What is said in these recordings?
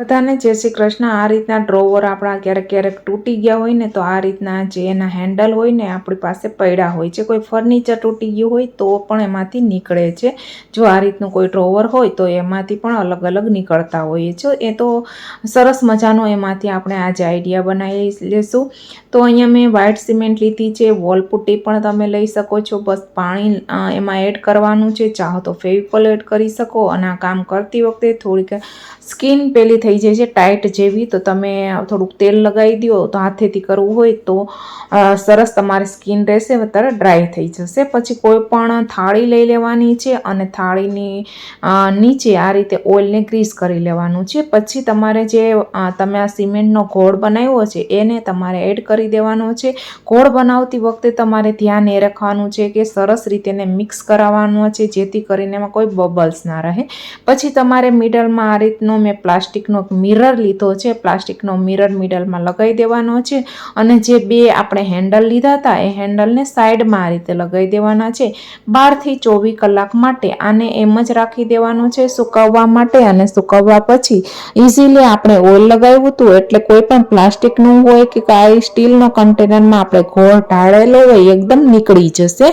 બધાને જય શ્રી કૃષ્ણ. આ રીતના ડ્રોવર આપણા ક્યારેક ક્યારેક તૂટી ગયા હોય ને, તો આ રીતના જે એના હેન્ડલ હોય ને, આપણી પાસે પડ્યા હોય છે. કોઈ ફર્નિચર તૂટી ગયું હોય, તો પણ એમાંથી નીકળે છે. જો આ રીતનું કોઈ ડ્રોવર હોય, તો એમાંથી પણ અલગ અલગ નીકળતા હોઈએ છે. એ તો સરસ મજાનો એમાંથી આપણે આજે આઈડિયા બનાવી લેશું. તો અહીંયા મેં વ્હાઇટ સિમેન્ટ લીધી છે. વોલ પુટ્ટી પણ તમે લઈ શકો છો. બસ પાણી એમાં એડ કરવાનું છે. ચાહો તો ફેવિકોલ એડ કરી શકો અને આ કામ કરતી વખતે થોડીક સ્કિન પેલી થઈ જાય છે ટાઈટ જેવી, તો તમે થોડુંક તેલ લગાવી દો, તો હાથેથી કરવું હોય તો સરસ તમારી સ્કિન રહેશે વધારે ડ્રાય થઈ જશે. પછી કોઈ પણ થાળી લઈ લેવાની છે અને થાળીની નીચે આ રીતે ઓઇલને ગ્રીસ કરી લેવાનું છે. પછી તમારે જે તમે આ સિમેન્ટનો ઘોળ બનાવ્યો છે, એને તમારે એડ કરી દેવાનો છે. ઘોળ બનાવતી વખતે તમારે ધ્યાન એ રાખવાનું છે કે સરસ રીતે એને મિક્સ કરાવવાનું છે, જેથી કરીને એમાં કોઈ બબલ્સ ના રહે. પછી તમારે મિડલમાં આ રીતનો મેં પ્લાસ્ટિકનો મિરર લીધો છે, પ્લાસ્ટિકનો મિરર મિડલમાં લગાવી દેવાનો છે અને જે બે આપણે હેન્ડલ લીધા હતા, એ હેન્ડલને સાઈડમાં આ રીતે લગાવી દેવાના છે. બારથી ચોવીસ કલાક માટે આને એમ જ રાખી દેવાનું છે, સુકવવા માટે અને સુકવવા પછી ઇઝીલી આપણે ઓઇલ લગાવ્યું હતું, એટલે કોઈ પણ પ્લાસ્ટિકનું હોય કે કાંઈ સ્ટીલનો કન્ટેનરમાં આપણે ઘોળ ઢાળેલો હોય એકદમ નીકળી જશે.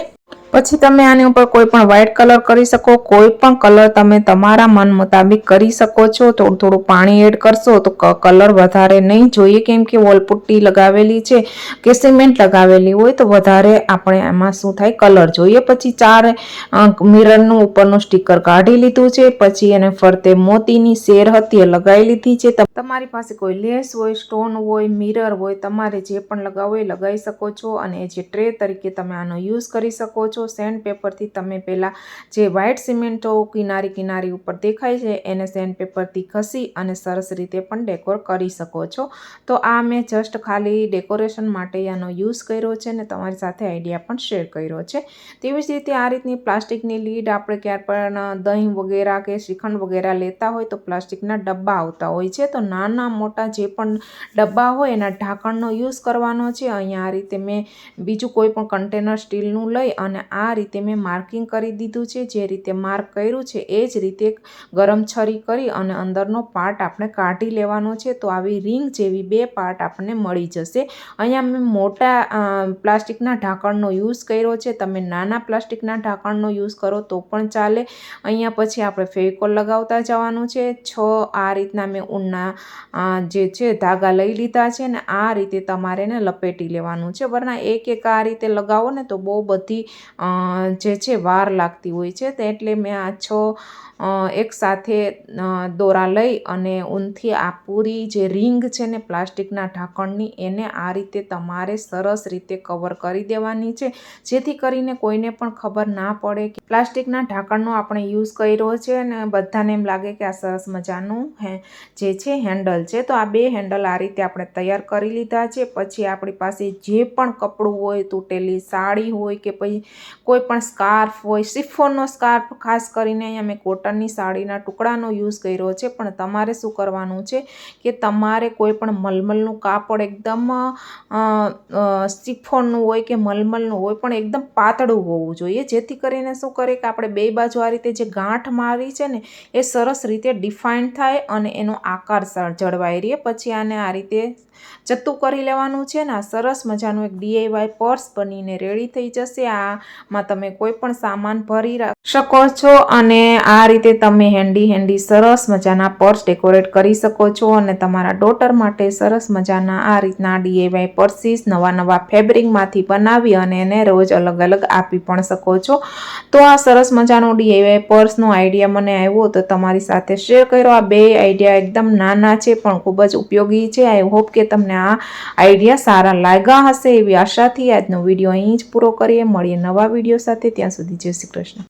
પછી તમે આની ઉપર કોઈ પણ વ્હાઇટ કલર કરી શકો, કોઈ પણ કલર તમે તમારા મન મુતાબિક કરી શકો છો. થોડું થોડું પાણી એડ કરશો તો કલર વધારે નહીં. જોઈએ કેમ કે વોલપુટ્ટી લગાવેલી છે, કે સિમેન્ટ લગાવેલી હોય તો વધારે આપણે એમાં શું થાય? કલર જોઈએ. પછી ચાર મિરરનું ઉપરનું સ્ટીકર કાઢી લીધું છે. પછી એને ફરતે મોતીની શેર હતી એ લગાવી લીધી છે. તમ- તમારી પાસે કોઈ લેસ હોય, સ્ટોન હોય મિરર હોય, તમારે જે પણ લગાવવું એ લગાવી શકો છો. અને જે ટ્રે તરીકે તમે આનો યુઝ કરી શકો છો. સેન્ડ પેપરથી તમે પહેલાં જે વ્હાઇટ સિમેન્ટો કિનારી કિનારી ઉપર દેખાય છે, એને સેન્ડ પેપરથી ઘસી અને સરસ રીતે પણ ડેકોર કરી શકો છો. તો આ મેં જસ્ટ ખાલી ડેકોરેશન માટે આનો યુઝ કર્યો છે ને તમારી સાથે આઈડિયા પણ શેર કર્યો છે. તેવી જ રીતે આ રીતની પ્લાસ્ટિકની લીડ આપણે ક્યાંય પણ દહીં વગેરે કે શ્રીખંડ વગેરે લેતા હોય તો પ્લાસ્ટિકના ડબ્બા આવતા હોય છે. તો નાના મોટા જે પણ ડબ્બા હોય એના ઢાંકણનો યુઝ કરવાનો છે. અહીંયા આ રીતે મેં બીજું કોઈ પણ કન્ટેનર સ્ટીલનું લઈ અને આ રીતે મેં માર્કિંગ કરી દીધું છે. જે રીતે માર્ક કર્યું છે, એ જ રીતે ગરમ છરી કરી અને અંદરનો પાર્ટ આપણે કાઢી લેવાનો છે. તો આવી રિંગ જેવી બે પાર્ટ આપણને મળી જશે. અહીંયા મેં મોટા પ્લાસ્ટિકના ઢાંકણનો યુઝ કર્યો છે. તમે નાના પ્લાસ્ટિકના ઢાંકણનો યુઝ કરો તો પણ ચાલે. અહીંયા પછી આપણે ફેવિકોલ લગાવતા જવાનું છે. છ આ રીતના મેં ઊનના જે છે ધાગા લઈ લીધા છે ને આ રીતે તમારે એને લપેટી લેવાનું છે. વરના એક એક આ રીતે લગાવો ને તો બહુ બધી જે છે વાર લાગતી હોય છે. તે એટલે મેં આ છ અ, એક સાથે દોરા લઈ અને ઊનથી આ પૂરી જે રિંગ છે ને પ્લાસ્ટિકના ઢાંકણની એને આ રીતે તમારે સરસ રીતે કવર કરી દેવાની છે. જેથી કરીને કોઈને પણ ખબર ના પડે કે પ્લાસ્ટિકના ઢાંકણનો આપણે યુઝ કર્યો છે અને બધાને એમ લાગે કે આ સરસ મજાનું હે જે છે હેન્ડલ છે. તો આ બે હેન્ડલ આ રીતે આપણે તૈયાર કરી લીધા છે. પછી આપણી પાસે જે પણ કપડું હોય તૂટેલી સાડી હોય કે પછી કોઈ પણ સ્કાર્ફ હોય સિફોનનો સ્કાર્ફ ખાસ કરીને અહીંયા મેં કોટનની સાડીના ટુકડાનો યુઝ કર્યો છે, પણ તમારે શું કરવાનું છે કે તમારે કોઈ પણ મલમલનું કાપડ એકદમ સિફોનનું હોય કે મલમલનું હોય પણ એકદમ પાતળું હોવું જોઈએ. જેથી કરીને શું કરે કે આપણે બે બાજુ આ રીતે જે ગાંઠ મારી છે ને, એ સરસ રીતે ડિફાઇન થાય અને એનો આકાર જળવાઈ રહે. પછી આને આ રીતે જતું કરી લેવાનું છે ને, આ સરસ મજાનું એક ડીઆઈવાય પર્સ બનીને રેડી થઈ જશે. આમાં તમે કોઈ પણ સામાન ભરી શકો છો અને આ રીતે તમે હેન્ડી હેન્ડી સરસ મજાના પર્સ ડેકોરેટ કરી શકો છો અને તમારા ડોટર માટે સરસ મજાના આ રીતના ડીએવાય પર્સીસ નવા નવા ફેબ્રિકમાંથી બનાવી અને એને રોજ અલગ અલગ આપી પણ શકો છો. તો આ સરસ મજાનો ડીએવાય પર્સનો આઈડિયા મને આવ્યો તો તમારી સાથે શેર કર્યો. આ બે આઈડિયા એકદમ નાના છે પણ ખૂબ જ ઉપયોગી છે. આઈ હોપ કે તમને આ આઈડિયા સારા લાગ્યા હશે એવી આશાથી આજનો વીડિયો અહીં જ પૂરો કરીએ. મળીએ નવા વીડિયો સાથે. ત્યાં સુધી જય શ્રી કૃષ્ણ.